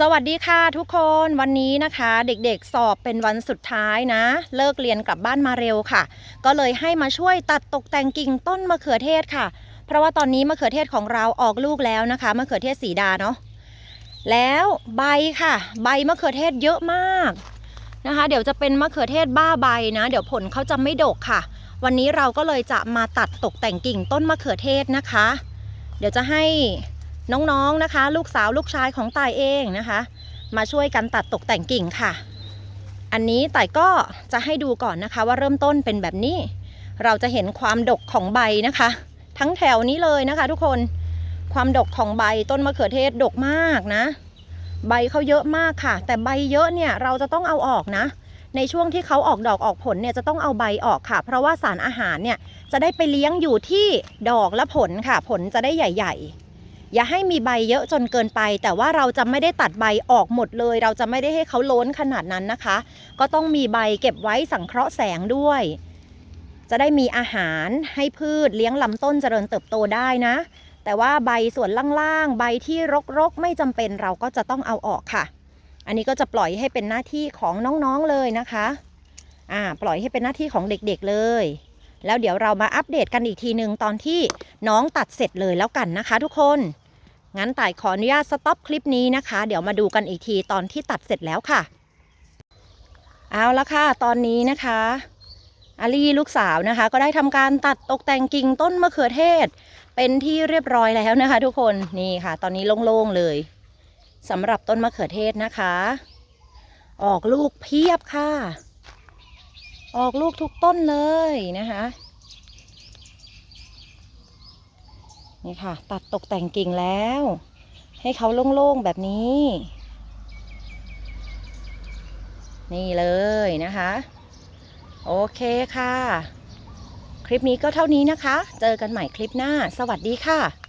สวัสดีค่ะทุกคนวันนี้นะคะเด็กๆสอบเป็นวันสุดท้ายนะ เลิกเรียนกลับบ้านมาเร็วค่ะ ก็เลยให้มาช่วยตัดตกแต่งกิ่งต้นมะเขือเทศค่ะ เพราะว่าตอนนี้มะเขือเทศของเราออกลูกแล้วนะคะมะเขือเทศสีดาเนาะแล้วใบค่ะ ใบมะเขือเทศเยอะมากนะคะ เดี๋ยวจะเป็นมะเขือเทศบ้าใบนะ เดี๋ยวผลเขาจะไม่ดกค่ะ วันนี้เราก็เลยจะมาตัดตกแต่งกิ่งต้นมะเขือเทศนะคะ เดี๋ยวจะให้ น้องๆนะคะ ลูกสาวลูกชายของตายเองนะคะ มาช่วยกันตัดตกแต่งกิ่งค่ะ อันนี้ต่ายก็จะให้ดูก่อนนะคะ ว่าเริ่มต้นเป็นแบบนี้ เราจะเห็นความดกของใบนะคะ ทั้งแถวนี้เลยนะคะ ทุกคนความดกของใบต้นมะเขือเทศดกมากนะ ใบเขาเยอะมากค่ะ แต่ใบเยอะเนี่ยเราจะต้องเอาออกนะ ในช่วงที่เขาออกดอกออกผลเนี่ยจะต้องเอาใบออกค่ะ เพราะว่าสารอาหารเนี่ยจะได้ไปเลี้ยงอยู่ที่ดอกและผลค่ะ ผลจะได้ใหญ่ ๆ อย่าให้มีใบเยอะจนเกินไป แต่ว่าเราจะไม่ได้ตัดใบออกหมดเลย เราจะไม่ได้ให้เขาล้นขนาดนั้นนะคะ ก็ต้องมีใบเก็บไว้สังเคราะห์แสงด้วย จะได้มีอาหารให้พืชเลี้ยงลำต้นเจริญเติบโตได้นะ แต่ว่าใบส่วนล่างๆ ใบที่รกๆ ไม่จำเป็นเราก็จะต้องเอาออกค่ะ อันนี้ก็จะปล่อยให้เป็นหน้าที่ของน้องๆเลยนะคะ อ่า ปล่อยให้เป็นหน้าที่ของเด็กๆเลย แล้วเดี๋ยวเรามาอัปเดตกันอีกทีหนึ่งตอนที่น้องตัดเสร็จเลยแล้วกันนะคะ ทุกคน งั้นต่ายขออนุญาตสต็อปคลิปนี้นะคะ เดี๋ยวมาดูกันอีกทีตอนที่ตัดเสร็จแล้วค่ะ เอาละค่ะ ตอนนี้นะคะอาลีลูกสาวนะคะ ก็ได้ทำการตัดตกแต่งกิ่งต้นมะเขือเทศ เป็นที่เรียบร้อยแล้วนะคะ ทุกคนนี่ค่ะ ตอนนี้โล่งๆเลยสำหรับต้นมะเขือเทศนะคะ ออกลูกเพียบค่ะ ออกลูกทุกต้นเลยนะคะ นี่ค่ะ ตัดตกแต่งกิ่งแล้ว ให้เขาโล่งๆแบบนี้ นี่เลยนะคะ โอเคค่ะ คลิปนี้ก็เท่านี้นะคะ เจอกันใหม่คลิปหน้า สวัสดีค่ะ